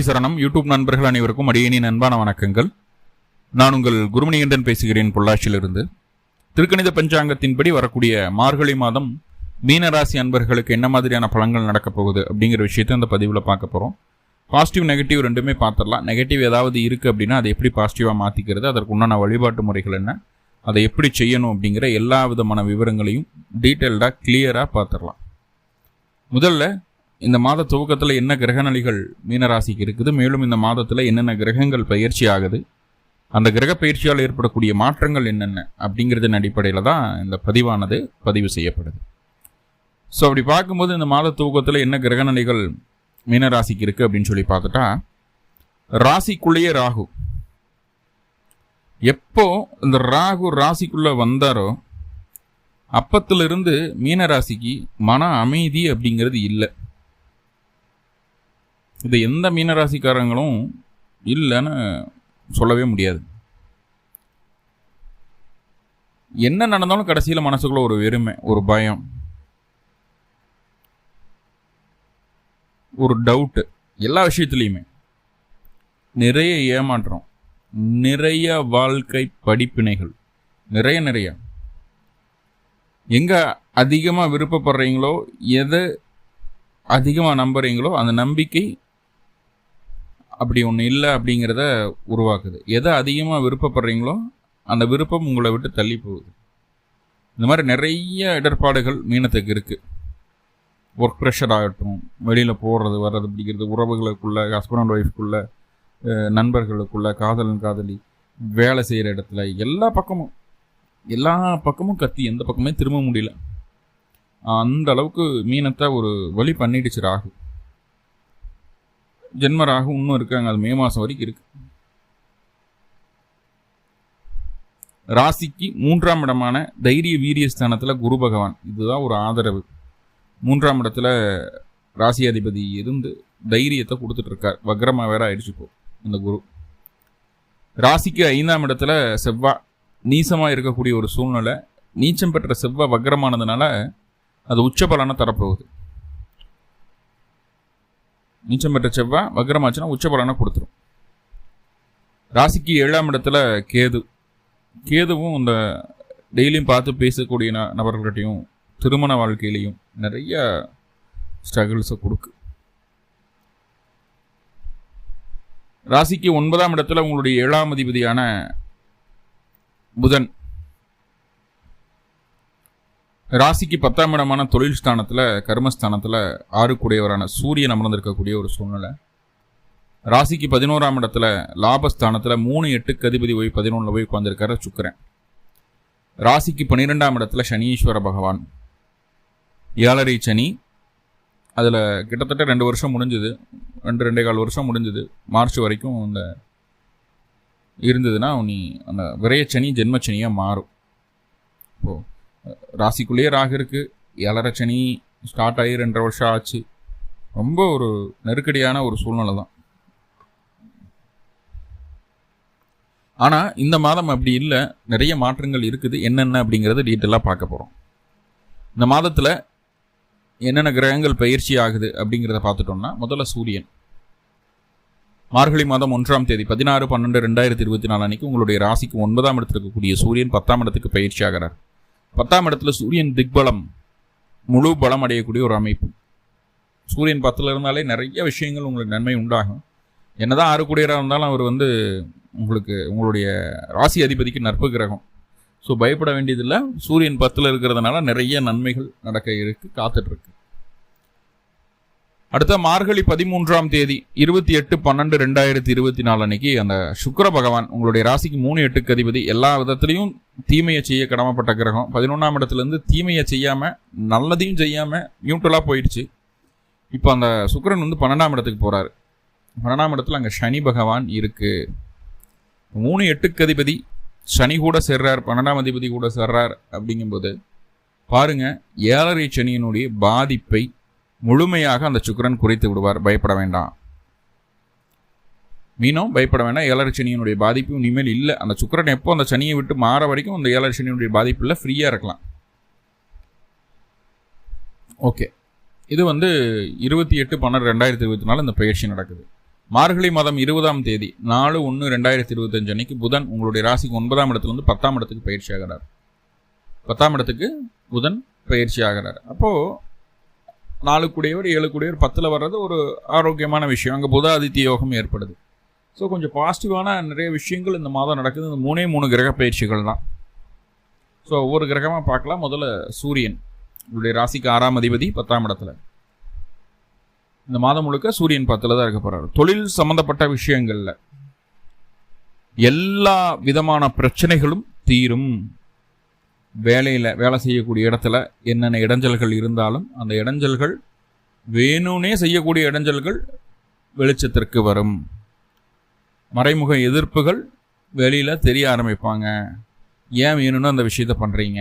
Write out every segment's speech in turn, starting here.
குருடி சரணம். யூடியூப் நண்பர்கள் அனைவருக்கும் அடியணியின் அன்பான வணக்கங்கள். நான் உங்கள் குருமணிகண்டன் பேசுகிறேன் பொள்ளாச்சியிலிருந்து. திருக்கணித பஞ்சாங்கத்தின்படி வரக்கூடிய மார்கழி மாதம் மீனராசி அன்பர்களுக்கு என்ன மாதிரியான பலன்கள் நடக்கப் போகுது அப்படிங்கிற விஷயத்தை இந்த பதிவில் பார்க்க போகிறோம் பாசிட்டிவ் நெகட்டிவ் ரெண்டுமே பார்த்துடலாம். நெகட்டிவ் ஏதாவது இருக்குது அப்படின்னா அதை எப்படி பாசிட்டிவாக மாற்றிக்கிறது அதற்கு உண்டான வழிபாட்டு முறைகள் என்ன அதை எப்படி செய்யணும் அப்படிங்கிற எல்லா விதமான விவரங்களையும் டீட்டெயில்டாக கிளியராக பார்த்துடலாம். முதல்ல இந்த மாத துவக்கத்தில் என்ன கிரகநிலைகள் மீனராசிக்கு இருக்குது மேலும் இந்த மாதத்தில் என்னென்ன கிரகங்கள் பயிற்சி ஆகுது அந்த கிரக பயிற்சியால் ஏற்படக்கூடிய மாற்றங்கள் என்னென்ன அப்படிங்கிறதன் அடிப்படையில் தான் இந்த பதிவானது பதிவு செய்யப்படுது. ஸோ அப்படி பார்க்கும்போது இந்த மாத துவக்கத்தில் என்ன கிரகநிலைகள் மீனராசிக்கு இருக்குது அப்படின்னு சொல்லி பார்த்துட்டா ராசிக்குள்ளேயே ராகு. எப்போ இந்த ராகு ராசிக்குள்ளே வந்தாரோ அப்பத்திலிருந்து மீனராசிக்கு மன அமைதி அப்படிங்கிறது இல்லை. இது எந்த மீனராசிக்காரங்களும் இல்லைன்னு சொல்லவே முடியாது. என்ன நடந்தாலும் கடைசியில் மனசுக்குள்ள ஒரு வெறுமை ஒரு பயம் ஒரு டவுட்டு எல்லா விஷயத்துலையுமே. நிறைய ஏமாற்றம் நிறைய வாழ்க்கை படிப்பினைகள் நிறைய நிறைய. எங்கே அதிகமாக விருப்பப்படுறீங்களோ எதை அதிகமாக நம்புறீங்களோ அந்த நம்பிக்கை அப்படி ஒன்று இல்லை அப்படிங்கிறத உருவாக்குது. எதை அதிகமாக விருப்பப்படுறீங்களோ அந்த விருப்பம் உங்களை விட்டு தள்ளி போகுது. இந்த மாதிரி நிறைய இடர்பாடுகள் மீனத்துக்கு இருக்குது ஒர்க் ப்ரெஷர் ஆகட்டும் வெளியில் போடுறது வர்றது பிடிக்கிறது உறவுகளுக்குள்ளே ஹஸ்பண்ட் அண்ட் ஒய்ஃப்குள்ளே நண்பர்களுக்குள்ளே காதலன் காதலி வேலை செய்கிற இடத்துல எல்லா பக்கமும் எல்லா பக்கமும் கத்தி எந்த பக்கமே திரும்ப முடியல. அந்த அளவுக்கு மீனத்தை ஒரு வழி பண்ணிடுச்சு ராகு ஜென்மராக இன்னும் இருக்காங்க. அது மே மாதம் வரைக்கும் இருக்கு. ராசிக்கு மூன்றாம் இடமான தைரிய வீரிய ஸ்தானத்தில் குரு பகவான். இதுதான் ஒரு ஆதரவு. மூன்றாம் இடத்துல ராசி அதிபதி இருந்து தைரியத்தை கொடுத்துட்டு இருக்கார் வக்ரமா வேற ஆயிடுச்சு இப்போ இந்த குரு. ராசிக்கு ஐந்தாம் இடத்துல செவ்வா நீசமாக இருக்கக்கூடிய ஒரு சூழ்நிலை. நீச்சம் பெற்ற செவ்வா வக்ரமானதுனால அது உச்ச பலனை தரப்போகுது. நீச்சம் பெற்ற செவ்வா வக்ரமாச்சுன்னா உச்ச பலனை கொடுத்துரும். ராசிக்கு ஏழாம் இடத்துல கேது. கேதுவும் இந்த டெய்லியும் பார்த்து பேசக்கூடிய ந நபர்கள்கிட்டையும் திருமண வாழ்க்கையிலையும் நிறைய ஸ்ட்ரகிள்ஸை கொடுக்கு. ராசிக்கு ஒன்பதாம் இடத்துல உங்களுடைய ஏழாம் அதிபதியான புதன். ராசிக்கு பத்தாம் இடமான தொழில் ஸ்தானத்தில் கர்மஸ்தானத்தில் ஆறுக்குடையவரான சூரியன் அமர்ந்திருக்கக்கூடிய ஒரு சூழ்நிலை. ராசிக்கு பதினோராம் இடத்துல லாபஸ்தானத்தில் மூணு எட்டுக்கு அதிபதி போய் பதினொன்றில் போய் உட்காந்துருக்காரு சுக்கரன். ராசிக்கு பன்னிரெண்டாம் இடத்துல சனீஸ்வர பகவான். ஏழரை சனி. அதில் கிட்டத்தட்ட ரெண்டு வருஷம் முடிஞ்சுது. ரெண்டு ரெண்டே கால் வருஷம் முடிஞ்சுது. மார்ச் வரைக்கும் இந்த இருந்ததுன்னா நீ அந்த விரயச்சனி ஜென்மச்சனியாக மாறும். இப்போது ராசிக்குள்ளேயே ராகு இருக்குது ஏழரை சனி ஸ்டார்ட் ஆகி ரெண்டரை வருஷம் ஆச்சு. ரொம்ப ஒரு நெருக்கடியான ஒரு சூழ்நிலை தான். ஆனால் இந்த மாதம் அப்படி இல்லை. நிறைய மாற்றங்கள் இருக்குது. என்னென்ன அப்படிங்கிறத டீட்டெயிலாக பார்க்க போகிறோம் இந்த மாதத்தில் என்னென்ன கிரகங்கள் பயிற்சி ஆகுது அப்படிங்கிறத பார்த்துட்டோம்னா முதல்ல சூரியன். மார்கழி மாதம் ஒன்றாம் தேதி பதினாறு பன்னெண்டு ரெண்டாயிரத்தி இருபத்தி நாலு அன்னைக்கு உங்களுடைய ராசிக்கு ஒன்பதாம் இடத்துல இருக்கக்கூடிய சூரியன் பத்தாம் இடத்துக்கு பயிற்சி ஆகிறார். பத்தாம் இடத்துல சூரியன் திக்பலம் முழு பலம் அடையக்கூடிய ஒரு அமைப்பு. சூரியன் பத்தில் இருந்தாலே நிறைய விஷயங்கள் உங்களுக்கு நன்மை உண்டாகும். என்னதான் ஆறுக்குடியராக இருந்தாலும் அவர் வந்து உங்களுக்கு உங்களுடைய ராசி அதிபதிக்கு நட்பு கிரகம். ஸோ பயப்பட வேண்டியதில்லை. சூரியன் பத்தில் இருக்கிறதுனால நிறைய நன்மைகள் நடக்க இருக்கு காத்துட்ருக்கு அடுத்த மார்கழி பதிமூன்றாம் தேதி இருபத்தி எட்டு பன்னெண்டு ரெண்டாயிரத்தி இருபத்தி நாலு அன்னைக்கு அந்த சுக்கர பகவான் உங்களுடைய ராசிக்கு மூணு எட்டுக்கு அதிபதி எல்லா விதத்துலையும் தீமையை செய்ய கடமைப்பட்ட கிரகம். பதினொன்றாம் இடத்துலேருந்து தீமையை செய்யாமல் நல்லதையும் செய்யாமல் நியூட்ரலாக போயிடுச்சு. இப்போ அந்த சுக்கரன் வந்து பன்னெண்டாம் இடத்துக்கு போகிறாரு பன்னெண்டாம் இடத்துல அங்கே சனி பகவான் இருக்குது மூணு எட்டுக்கு அதிபதி சனி கூட சேர்றார் பன்னெண்டாம் அதிபதி கூட சேர்றார் அப்படிங்கும்போது பாருங்க ஏழரை சனியினுடைய பாதிப்பை முழுமையாக அந்த சுக்கரன் குறைத்து விடுவார். பயப்பட வேண்டாம். மீனும் பயப்பட வேண்டாம். ஏழரை சனியினுடைய பாதிப்பு இனிமேல் இல்லை. அந்த சுக்கரன் எப்போ அந்த சனியை விட்டு மாற வரைக்கும் அந்த ஏழரை சனியினுடைய பாதிப்பு இல்லை. ஃப்ரீயாக இருக்கலாம். ஓகே இது வந்து இருபத்தி எட்டு பன்னெண்டு ரெண்டாயிரத்தி இருபத்தி நாலு இந்த பயிற்சி நடக்குது. மார்கழி மாதம் இருபதாம் தேதி நாலு ஒன்று ரெண்டாயிரத்தி இருபத்தஞ்சு அன்னைக்கு புதன் உங்களுடைய ராசிக்கு ஒன்பதாம் இடத்துல வந்து பத்தாம் இடத்துக்கு பயிற்சி ஆகிறார் பத்தாம் இடத்துக்கு புதன் பயிற்சி ஆகிறார் அப்போது நாலு கூடியவர் ஏழு கூடியவர் பத்தில் வர்றது ஒரு ஆரோக்கியமான விஷயம். அங்கே புத அதித்திய யோகம் ஏற்படுது. ஸோ கொஞ்சம் பாசிட்டிவான நிறைய விஷயங்கள் இந்த மாதம் நடக்குது. இந்த மூணே மூணு கிரக பயிற்சிகள் தான். ஸோ ஒவ்வொரு கிரகமாக பார்க்கலாம். முதல்ல சூரியன் உங்களுடைய ராசிக்கு ஆறாம் அதிபதி பத்தாம் இடத்துல. இந்த மாதம் முழுக்க சூரியன் பத்தில் தான் இருக்க போகிறார் தொழில் சம்மந்தப்பட்ட விஷயங்களில் எல்லா விதமான பிரச்சனைகளும் தீரும். வேலையில் வேலை செய்யக்கூடிய இடத்துல என்னென்ன இடைஞ்சல்கள் இருந்தாலும் அந்த இடைஞ்சல்கள் வேணும்னே செய்யக்கூடிய இடைஞ்சல்கள் வெளிச்சத்திற்கு வரும். மறைமுக எதிர்ப்புகள் வெளியில் தெரிய ஆரம்பிப்பாங்க. ஏன் வேணும்னு அந்த விஷயத்த பண்ணுறீங்க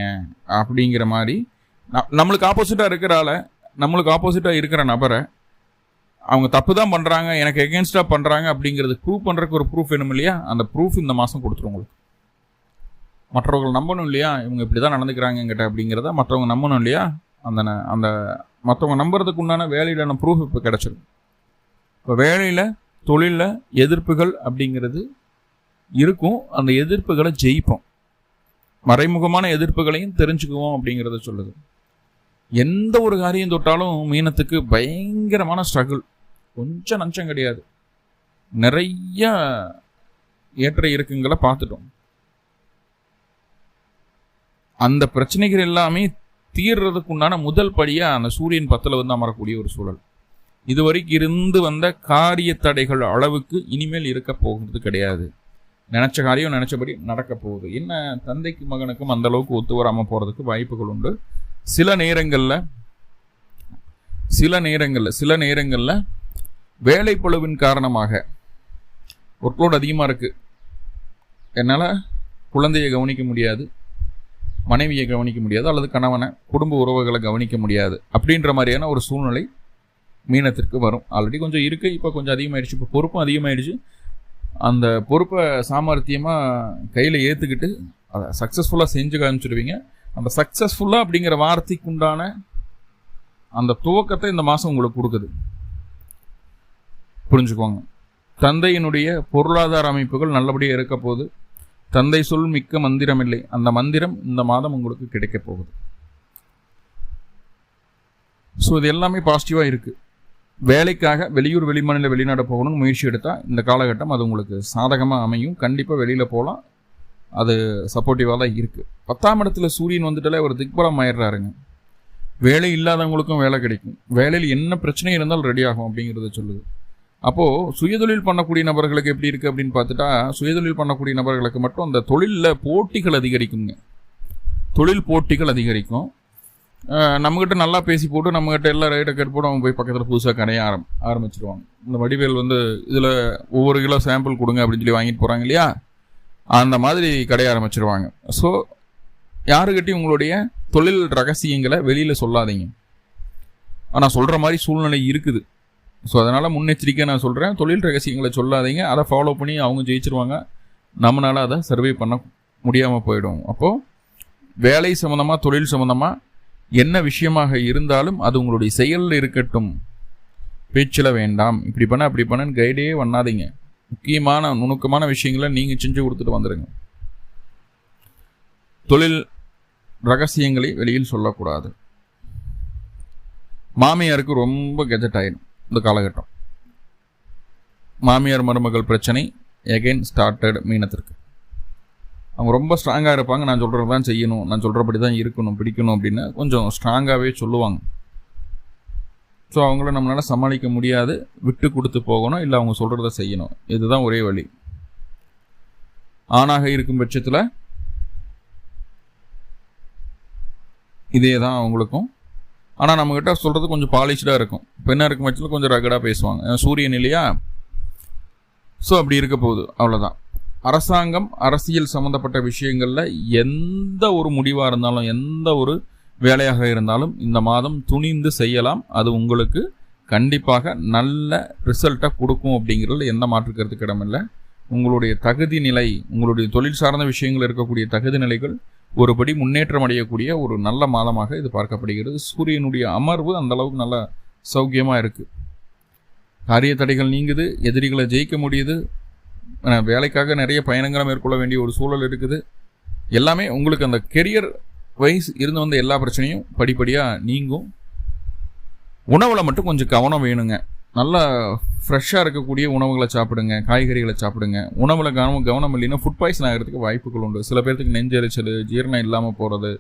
அப்படிங்கிற மாதிரி. நம்மளுக்கு ஆப்போசிட்டாக இருக்கிறால நம்மளுக்கு ஆப்போசிட்டாக இருக்கிற நபரை அவங்க தப்பு தான் பண்ணுறாங்க எனக்கு எகேன்ஸ்டாக பண்ணுறாங்க அப்படிங்கிறது ப்ரூவ் பண்ணுறதுக்கு ஒரு ப்ரூஃப் வேணும் இல்லையா? அந்த ப்ரூஃப் இந்த மாதம் கொடுத்துரும் உங்களுக்கு. மற்றவர்கள் நம்பணும் இல்லையா? இவங்க இப்படி தான் நடந்துக்கிறாங்க எங்கிட்ட அப்படிங்கிறத மற்றவங்க நம்பணும் இல்லையா? அந்த அந்த மற்றவங்க நம்புறதுக்கு உண்டான வேலையிலான ப்ரூஃப் இப்போ கிடச்சிரும். இப்போ வேலையில் தொழிலில் எதிர்ப்புகள் அப்படிங்கிறது இருக்கும். அந்த எதிர்ப்புகளை ஜெயிப்போம். மறைமுகமான எதிர்ப்புகளையும் தெரிஞ்சுக்குவோம் அப்படிங்கிறத சொல்லுது. எந்த ஒரு காரியம் தொட்டாலும் மீனத்துக்கு பயங்கரமான ஸ்ட்ரகிள் கொஞ்சம் நஞ்சம் கிடையாது. நிறைய ஏற்ற இருக்குங்களை பார்த்துட்டோம். அந்த பிரச்சனைகள் எல்லாமே தீர்றதுக்கு உண்டான முதல் படியாக அந்த சூரியன் பத்தில் வந்து அமரக்கூடிய ஒரு சூழல். இதுவரைக்கும் இருந்து வந்த காரிய தடைகள் அளவுக்கு இனிமேல் இருக்க போகிறது கிடையாது. நினச்ச காரியம் நினச்சபடி நடக்க போகுது. என்ன தந்தைக்கு மகனுக்கும் அந்த அளவுக்கு ஒத்து வராமல் போகிறதுக்கு வாய்ப்புகள் உண்டு. சில நேரங்களில் சில நேரங்களில் சில நேரங்களில் வேலைப்பழுவின் காரணமாக ஒர்க்லோட் அதிகமாக இருக்குது என்னால் குழந்தையை கவனிக்க முடியாது. மனைவியை கவனிக்க முடியாது அல்லது கணவனை குடும்ப உறவுகளை கவனிக்க முடியாது. அப்படின்ற மாதிரியான ஒரு சூழ்நிலை மீனத்திற்கு வரும். ஆல்ரெடி கொஞ்சம் இருக்குது இப்போ கொஞ்சம் அதிகமாகிடுச்சு இப்போ பொறுப்பும் அதிகமாகிடுச்சு அந்த பொறுப்பை சாமர்த்தியமாக கையில் ஏற்றுக்கிட்டு அதை சக்ஸஸ்ஃபுல்லாக செஞ்சு காமிச்சிடுவீங்க அந்த சக்ஸஸ்ஃபுல்லாக அப்படிங்கிற வார்த்தைக்கு உண்டான அந்த துவக்கத்தை இந்த மாதம் உங்களுக்கு கொடுக்குது. புரிஞ்சுக்கோங்க. தந்தையினுடைய பொருளாதார அமைப்புகள் நல்லபடியாக இருக்க போது தந்தை சொல் மிக்க மந்திரம் இல்லை அந்த மந்திரம் இந்த மாதம் உங்களுக்கு கிடைக்க போகுது. ஸோ இது எல்லாமே பாசிட்டிவாக இருக்குது வேலைக்காக வெளியூர் வெளிமாநில வெளிநாடு போகணும்னு முயற்சி எடுத்தால் இந்த காலகட்டம் அது உங்களுக்கு சாதகமாக அமையும். கண்டிப்பாக வெளியில் போகலாம் அது சப்போர்ட்டிவாக தான் இருக்குது பத்தாம் இடத்துல சூரியன் வந்துட்டாலே ஒரு திக்பலம் ஆயிடுறாருங்க. வேலை இல்லாதவங்களுக்கும் வேலை கிடைக்கும். வேலையில் என்ன பிரச்சனை இருந்தாலும் ரெடி ஆகும் அப்படிங்கிறத சொல்லுது. அப்போது சுயதொழில் பண்ணக்கூடிய நபர்களுக்கு எப்படி இருக்குது அப்படின்னு பார்த்துட்டா சுயதொழில் பண்ணக்கூடிய நபர்களுக்கு மட்டும் அந்த தொழிலில் போட்டிகள் அதிகரிக்குங்க. தொழில் போட்டிகள் அதிகரிக்கும். நம்மக்கிட்ட நல்லா பேசி போட்டு நம்மக்கிட்ட எல்லாம் ரேட்டை கேட்டு அவங்க போய் பக்கத்தில் புதுசாக கடைய ஆரம் ஆரம்பிச்சிருவாங்க. இந்த வடிவேல் வந்து இதில் ஒவ்வொரு கிலோ சாம்பிள் கொடுங்க அப்படின்னு சொல்லி வாங்கிட்டு போகிறாங்க இல்லையா? அந்த மாதிரி கடைய ஆரம்பிச்சிருவாங்க. ஸோ யாருக்கிட்டையும் உங்களுடைய தொழில் ரகசியங்களை வெளியில் சொல்லாதீங்க. ஆனால் சொல்கிற மாதிரி சூழ்நிலை இருக்குது. ஸோ அதனால் முன்னெச்சரிக்கை நான் சொல்கிறேன் தொழில் ரகசியங்களை சொல்லாதீங்க. அதை ஃபாலோ பண்ணி அவங்க ஜெயிச்சிருவாங்க. நம்மளால் அதை சர்வே பண்ண முடியாமல் போயிடும். அப்போது வேலை சம்மந்தமாக தொழில் சம்மந்தமாக என்ன விஷயமாக இருந்தாலும் அது உங்களுடைய செயலில் இருக்கட்டும். பேச்சில் வேண்டாம். இப்படி பண்ண அப்படி பண்ணன்னு கைடே பண்ணாதீங்க. முக்கியமான நுணுக்கமான விஷயங்களை நீங்கள் செஞ்சு கொடுத்துட்டு வந்துடுங்க தொழில் ரகசியங்களை வெளியில் சொல்லக்கூடாது. மாமியாருக்கு ரொம்ப கெஜெட் ஆயிடும். இந்த காலகட்டம். மாமியார் மருமகள் பிரச்சனை எகைன் ஸ்டார்டட் மீனத்திற்கு. அவங்க ரொம்ப ஸ்ட்ராங்காக இருப்பாங்க. நான் சொல்கிறது தான் செய்யணும். நான் சொல்கிறபடி தான் இருக்கணும் பிடிக்கணும் அப்படின்னு கொஞ்சம் ஸ்ட்ராங்காகவே சொல்லுவாங்க. ஸோ அவங்கள நம்மளால் சமாளிக்க முடியாது. விட்டு கொடுத்து போகணும். இல்லை அவங்க சொல்கிறத செய்யணும். இதுதான் ஒரே வழி. ஆணாக இருக்கும் பட்சத்தில் இதே தான் அவங்களுக்கும். ஆனால் நம்மக்கிட்ட சொல்கிறது கொஞ்சம் பாலிஷ்டாக இருக்கும். பெண்ணாக இருக்கும் பட்சத்தில் கொஞ்சம் ரகடாக பேசுவாங்க. சூரியன் இல்லையா? ஸோ அப்படி இருக்க போகுது. அவ்வளோதான் அரசாங்கம் அரசியல் சம்மந்தப்பட்ட விஷயங்களில் எந்த ஒரு முடிவாக இருந்தாலும் எந்த ஒரு வேலையாக இருந்தாலும் இந்த மாதம் துணிந்து செய்யலாம். அது உங்களுக்கு கண்டிப்பாக நல்ல ரிசல்ட்டை கொடுக்கும் அப்படிங்கிறதுல எந்த மாற்றுக்கிறதுக்கு இடமில்லை. உங்களுடைய தகுதி நிலை உங்களுடைய தொழில் சார்ந்த விஷயங்கள் இருக்கக்கூடிய தகுதி நிலைகள் ஒருபடி முன்னேற்றம் அடையக்கூடிய ஒரு நல்ல மாதமாக இது பார்க்கப்படுகிறது. சூரியனுடைய அமர்வு அந்த அளவுக்கு நல்ல சௌக்கியமாக இருக்குது காரிய தடைகள் நீங்குது எதிரிகளை ஜெயிக்க முடியுது. வேலைக்காக நிறைய பயணங்களை மேற்கொள்ள வேண்டிய ஒரு சூழல் இருக்குது. எல்லாமே உங்களுக்கு அந்த கெரியர் வைஸ் இருந்து வந்த எல்லா பிரச்சனையும் படிப்படியாக நீங்கும். உணவில் மட்டும் கொஞ்சம் கவனம் வேணுங்க. நல்லா ஃப்ரெஷ்ஷாக இருக்கக்கூடிய உணவுகளை சாப்பிடுங்க காய்கறிகளை சாப்பிடுங்க. உணவில் கவனம் கவனம் இல்லைன்னா ஃபுட் பாய்சன் ஆகிறதுக்கு வாய்ப்புகள் உண்டு. சில பேர்த்துக்கு நெஞ்செரிச்சல் ஜீரணம் இல்லாமல் போகிறது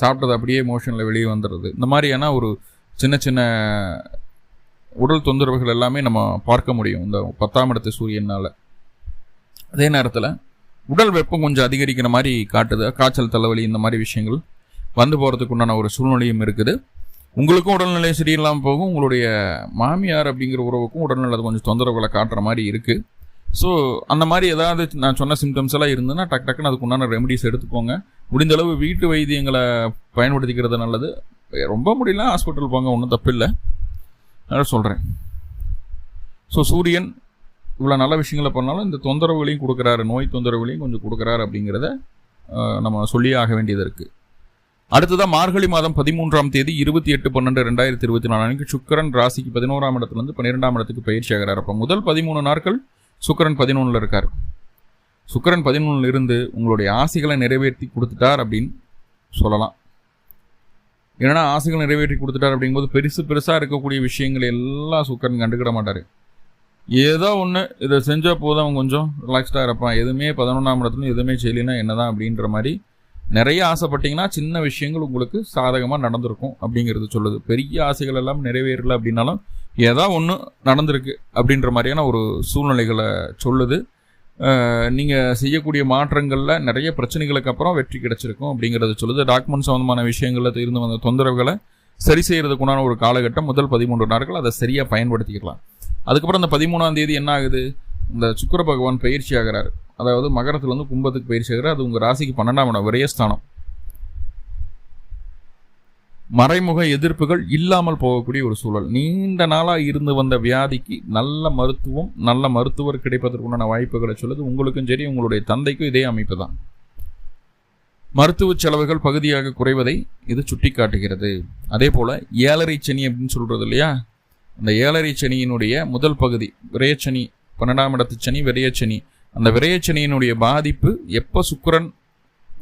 சாப்பிட்டது அப்படியே மோஷனில் வெளியே வந்துடுறது. இந்த மாதிரியான ஒரு சின்ன சின்ன உடல் தொந்தரவுகள் எல்லாமே நம்ம பார்க்க முடியும். இந்த பத்தாம் இடத்து சூரியனால். அதே நேரத்தில் உடல் வெப்பம் கொஞ்சம் அதிகரிக்கிற மாதிரி காட்டுது. காய்ச்சல் தலைவலி இந்த மாதிரி விஷயங்கள் வந்து போகிறதுக்கு உண்டான ஒரு சூழ்நிலையும் இருக்குது. உங்களுக்கும் உடல்நிலை சரியில்லாமல் போகும். உங்களுடைய மாமியார் அப்படிங்கிற உறவுக்கும் உடல்நிலை கொஞ்சம் தொந்தரவுகளை காட்டுற மாதிரி இருக்குது ஸோ அந்த மாதிரி ஏதாவது நான் சொன்ன சிம்டம்ஸ் எல்லாம் இருந்ததுன்னா டக் டக்குன்னு அதுக்கு உண்டான ரெமடிஸ் எடுத்துக்கோங்க. முடிந்தளவு வீட்டு வைத்தியங்களை பயன்படுத்திக்கிறது நல்லது. ரொம்ப முடியல ஹாஸ்பிட்டல் போங்க ஒன்றும் தப்பில்லை. அதான் சொல்கிறேன் ஸோ சூரியன் இவ்வளோ நல்ல விஷயங்களை பண்ணாலும் இந்த தொந்தரவுகளையும் கொடுக்குறாரு நோய் தொந்தரவுகளையும் கொஞ்சம் கொடுக்குறாரு அப்படிங்கிறத நம்ம சொல்லியே ஆக வேண்டியது இருக்குது அடுத்ததாக மார்கழி மாதம் பதிமூன்றாம் தேதி இருபத்தி எட்டு பன்னெண்டு ரெண்டாயிரத்தி இருபத்தி நாலு அன்னைக்கு சுக்கரன் ராசிக்கு பதினோராம் இடத்துலேருந்து பன்னிரெண்டாம் இடத்துக்கு பயிற்சி ஆகிறார் அப்போ முதல் பதிமூணு நாட்கள் சுக்கரன் பதினொன்றில் இருக்கார். சுக்கரன் பதினொன்றில் இருந்து உங்களுடைய ஆசைகளை நிறைவேற்றி கொடுத்துட்டார் அப்படின்னு சொல்லலாம். ஏன்னா ஆசைகள் நிறைவேற்றி கொடுத்துட்டார் அப்படிங்கும்போது பெருசு பெருசாக இருக்கக்கூடிய விஷயங்கள் எல்லாம் சுக்கரன் கண்டுக்கிட மாட்டார். ஏதோ ஒன்று இதை செஞ்சால் போதும் அவன் கொஞ்சம் ரிலாக்ஸ்டாக இருப்பான். எதுவுமே பதினொன்றாம் இடத்துல எதுவுமே செய்யலைன்னா என்னதான் அப்படின்ற மாதிரி நிறைய ஆசைப்பட்டீங்கன்னா சின்ன விஷயங்கள் உங்களுக்கு சாதகமாக நடந்திருக்கும் அப்படிங்கிறது சொல்லுது. பெரிய ஆசைகள் எல்லாம் நிறைவேறல அப்படின்னாலும் ஏதோ ஒன்று நடந்திருக்கு அப்படின்ற மாதிரியான ஒரு சூழ்நிலைகளை சொல்லுது. நீங்கள் செய்யக்கூடிய மாற்றங்களில் நிறைய பிரச்சனைகளுக்கு அப்புறம் வெற்றி கிடைச்சிருக்கும் அப்படிங்கிறது சொல்லுது. டாக்குமெண்ட் சம்மந்தமான விஷயங்களில் இருந்து வந்த தொந்தரவுகளை சரி செய்கிறதுக்குண்டான ஒரு காலகட்டம் முதல் பதிமூன்று நாட்கள் அதை சரியாக பயன்படுத்திக்கலாம். அதுக்கப்புறம் அந்த பதிமூணாம் தேதி என்ன ஆகுது? இந்த சுக்கிர பகவான் பயிற்சி ஆகிறார். அதாவது மகரத்துலேருந்து கும்பத்துக்கு பயிர் ஆகிறார் அது உங்கள் ராசிக்கு பன்னெண்டாம் இடம் விரயஸ்தானம் மறைமுக எதிர்ப்புகள் இல்லாமல் போகக்கூடிய ஒரு சூழல். நீண்ட நாளாக இருந்து வந்த வியாதிக்கு நல்ல மருத்துவம் நல்ல மருத்துவர் கிடைப்பதற்குண்டான வாய்ப்புகளை சொல்லுது. உங்களுக்கும் சரி உங்களுடைய தந்தைக்கும் இதே அமைப்பு தான். மருத்துவ செலவுகள் பகுதியாக குறைவதை இது சுட்டி காட்டுகிறது அதே போல ஏழரை சனி அப்படின்னு சொல்றது இல்லையா? அந்த ஏழரை சனியினுடைய முதல் பகுதி விரையச்சனி பன்னெண்டாம் இடத்து சனி விரயச்சனி அந்த விரயச்சனியினுடைய பாதிப்பு எப்போ சுக்கிரன்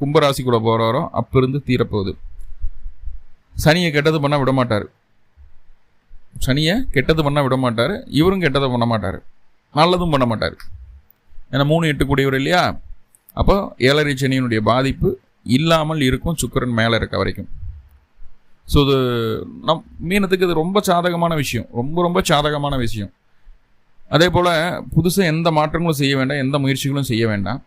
கும்பராசிக்குள்ளே போகிறாரோ அப்ப இருந்து தீரப்போகுது. சனியை கெட்டது பண்ணால் விட மாட்டார் சனியை கெட்டது பண்ணால் விட மாட்டார் இவரும் கெட்டதை பண்ண மாட்டார். நல்லதும் பண்ண மாட்டார். ஏன்னா மூணு எட்டு கூடியவர் இல்லையா? அப்போ ஏழரை சனியினுடைய பாதிப்பு இல்லாமல் இருக்கும் சுக்கரன் மேலே இருக்க வரைக்கும். ஸோ இது நம் மீனத்துக்கு இது ரொம்ப சாதகமான விஷயம். ரொம்ப ரொம்ப சாதகமான விஷயம். அதே போல் புதுசாக எந்த மாற்றங்களும் செய்ய வேண்டாம் எந்த முயற்சிகளும் செய்ய வேண்டாம்.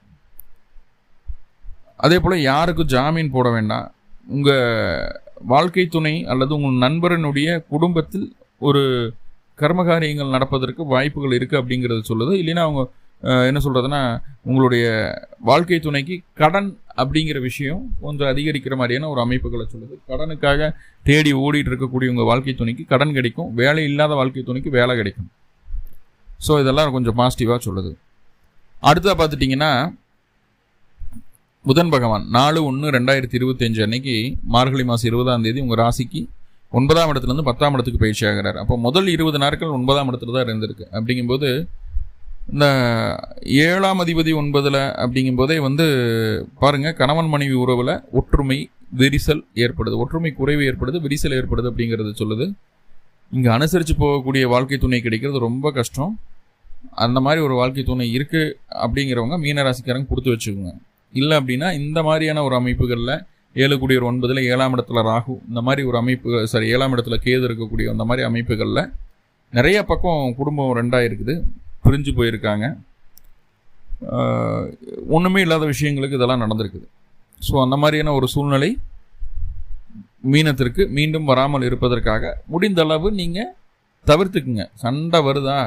அதே போல் யாருக்கும் ஜாமீன் போட வேண்டாம். உங்கள் வாழ்க்கை துணை அல்லது உங்கள் நண்பரனுடைய குடும்பத்தில் ஒரு கர்மகாரியங்கள் நடப்பதற்கு வாய்ப்புகள் இருக்குது அப்படிங்கிறது சொல்லுது. இல்லைன்னா அவங்க என்ன சொல்கிறதுனா உங்களுடைய வாழ்க்கை துணைக்கு கடன் அப்படிங்கிற விஷயம் கொஞ்சம் அதிகரிக்கிற மாதிரியான ஒரு அமைப்புகளை சொல்லுது. கடனுக்காக தேடி ஓடிட்டு இருக்கக்கூடிய உங்கள் வாழ்க்கை துணைக்கு கடன் கிடைக்கும். வேலை இல்லாத வாழ்க்கை துணைக்கு வேலை கிடைக்கும். ஸோ இதெல்லாம் கொஞ்சம் பாசிட்டிவாக சொல்லுது. அடுத்ததாக பார்த்துட்டிங்கன்னா புதன் பகவான் நாலு ஒன்று ரெண்டாயிரத்தி இருபத்தஞ்சு அன்னைக்கு மார்கழி மாதம் இருபதாம் தேதி உங்கள் ராசிக்கு ஒன்பதாம் இடத்துலேருந்து பத்தாம் இடத்துக்கு பயிற்சி ஆகிறார். அப்போ முதல் இருபது நாட்கள் ஒன்பதாம் இடத்துல தான் இருந்திருக்கு. அப்படிங்கும்போது இந்த ஏழாம் அதிபதி ஒன்பதில் அப்படிங்கும்போதே வந்து பாருங்க கணவன் மனைவி உறவில் ஒற்றுமை விரிசல் ஏற்படுது. ஒற்றுமை குறைவு ஏற்படுது விரிசல் ஏற்படுது அப்படிங்கிறது சொல்லுது. இங்கே அனுசரித்து போகக்கூடிய வாழ்க்கை துணை கிடைக்கிறது ரொம்ப கஷ்டம். அந்த மாதிரி ஒரு வாழ்க்கை துணை இருக்குது அப்படிங்கிறவங்க மீனராசிக்காரங்க கொடுத்து வச்சுக்கோங்க. இல்லை அப்படின்னா இந்த மாதிரியான ஒரு அமைப்புகளில் ஏழு குடியர் ஒன்பதில் ஏழாம் இடத்துல ராகு இந்த மாதிரி ஒரு அமைப்பு சாரி ஏழாம் இடத்துல கேது இருக்கக்கூடிய அந்த மாதிரி அமைப்புகளில் நிறைய பக்கம் குடும்பம் ரெண்டாக இருக்குது. பிரிஞ்சு போயிருக்காங்க. ஒன்றுமே இல்லாத விஷயங்களுக்கு இதெல்லாம் நடந்திருக்குது. ஸோ அந்த மாதிரியான ஒரு சூழ்நிலை மீனத்திற்கு மீண்டும் வராமல் இருப்பதற்காக முடிந்த அளவு நீங்கள் தவிர்த்துக்குங்க. சண்டை வருதா?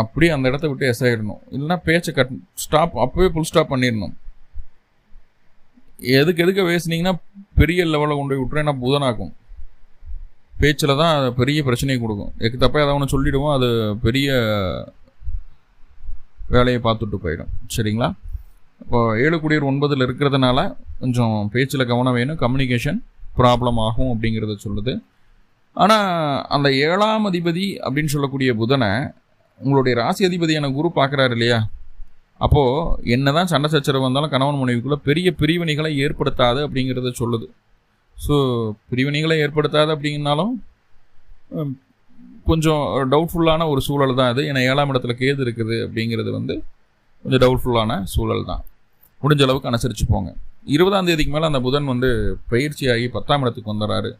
அப்படியே அந்த இடத்த விட்டு எஸ் ஆயிடணும் இல்லைன்னா பேச்சை கட் ஸ்டாப் அப்போவே ஃபுல் ஸ்டாப் பண்ணிடணும். எதுக்கு எதுக்கு பேசுனீங்கன்னா பெரிய லெவலில் கொண்டு போய் விட்டுறேன்னா புதனாக்கும். பேச்சில் தான் அது பெரிய பிரச்சனையை கொடுக்கும். எக்கு தப்பாக ஏதாவது ஒன்று சொல்லிவிடுவோம் அது பெரிய வேலையை பார்த்துட்டு போயிடும். சரிங்களா? இப்போ ஏழு குடியர் ஒன்பதில் இருக்கிறதுனால கொஞ்சம் பேச்சில் கவனம் வேணும். கம்யூனிகேஷன் ப்ராப்ளம் ஆகும் அப்படிங்கிறத சொல்லுது. ஆனால் அந்த ஏழாம் அதிபதி அப்படின்னு சொல்லக்கூடிய புதனை உங்களுடைய ராசி அதிபதியான குரு பார்க்குறாரு இல்லையா? அப்போது என்னதான் சண்டை சச்சரவு வந்தாலும் கணவன் மனைவிக்குள்ளே பெரிய பிரிவினைகளை ஏற்படுத்தாது அப்படிங்கிறத சொல்லுது. ஸோ பிரிவினைகளை ஏற்படுத்தாது அப்படிங்கனாலும் கொஞ்சம் டவுட்ஃபுல்லான ஒரு சூழல் தான் அது. ஏன்னா ஏழாம் இடத்துல கேது இருக்குது அப்படிங்கிறது வந்து கொஞ்சம் டவுட்ஃபுல்லான சூழல் தான். முடிஞ்ச அளவுக்கு அனுசரித்து போங்க. இருபதாம் தேதிக்கு மேலே அந்த புதன் வந்து பயிற்சியாகி பத்தாம் இடத்துக்கு வந்துடுறாரு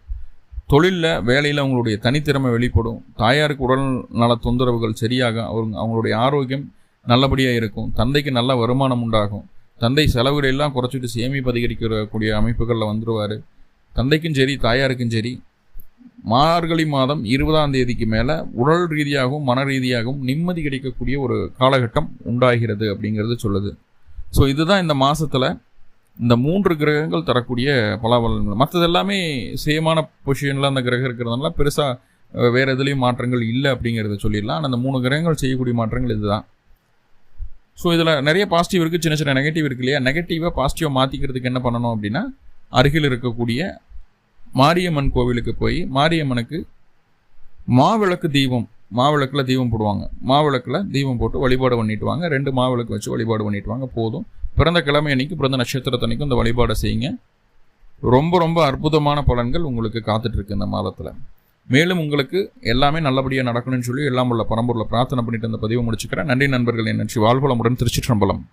தொழிலில் வேலையில் அவங்களுடைய தனித்திறமை வெளிப்படும். தாயாருக்கு உடல் நல தொந்தரவுகள் சரியாக அவங்க அவங்களுடைய ஆரோக்கியம் நல்லபடியாக இருக்கும். தந்தைக்கு நல்ல வருமானம் உண்டாகும். தந்தை செலவுகளை எல்லாம் குறைச்சிட்டு சேமிப்பு அதிகரிக்கக்கூடிய அமைப்புகளில் வந்துடுவார் தந்தைக்கும் சரி தாயாருக்கும் சரி மார்கழி மாதம் இருபதாம் தேதிக்கு மேலே உடல் ரீதியாகவும் மன ரீதியாகவும் நிம்மதி கிடைக்கக்கூடிய ஒரு காலகட்டம் உண்டாகிறது அப்படிங்கிறது சொல்லுது. ஸோ இதுதான் இந்த மாதத்தில் இந்த மூன்று கிரகங்கள் தரக்கூடிய பலாபலன்கள். மற்றது எல்லாமே சேமான பொசிஷனில் அந்த கிரகம் இருக்கிறதுனால பெருசாக வேறு எதுலேயும் மாற்றங்கள் இல்லை அப்படிங்கிறத சொல்லிடலாம். ஆனால் அந்த மூணு கிரகங்கள் செய்யக்கூடிய மாற்றங்கள் இதுதான். ஸோ இதில் நிறைய பாசிட்டிவ் இருக்குது சின்ன சின்ன நெகட்டிவ் இருக்கு இல்லையா? நெகட்டிவாக பாசிட்டிவாக மாற்றிக்கிறதுக்கு என்ன பண்ணணும் அப்படின்னா அருகில் இருக்கக்கூடிய மாரியம்மன் கோவிலுக்கு போய் மாரியம்மனுக்கு மாவிளக்கு தீபம் மாவிளக்கில் தீபம் போடுவாங்க. மாவிளக்கில் தீபம் போட்டு வழிபாடு பண்ணிட்டு வாங்க ரெண்டு மாவிளக்கு வச்சு வழிபாடு பண்ணிட்டு வாங்க போதும். பிறந்த கிழமை அன்னைக்கு பிறந்த நட்சத்திரத்தன்னைக்கும் இந்த வழிபாடை செய்யுங்க. ரொம்ப ரொம்ப அற்புதமான பலன்கள் உங்களுக்கு காத்துட்ருக்கு இந்த மாதத்தில். மேலும் உங்களுக்கு எல்லாமே நல்லபடியாக நடக்கணும்னு சொல்லி எல்லாம் உள்ள பரம்பூரில் பிரார்த்தனை பண்ணிட்டு இந்த பதிவு முடிச்சுக்கிறேன். நன்றி நண்பர்கள். என்னச்சு வாழ்வளமுடன் திருச்சிற்றம்பலம்.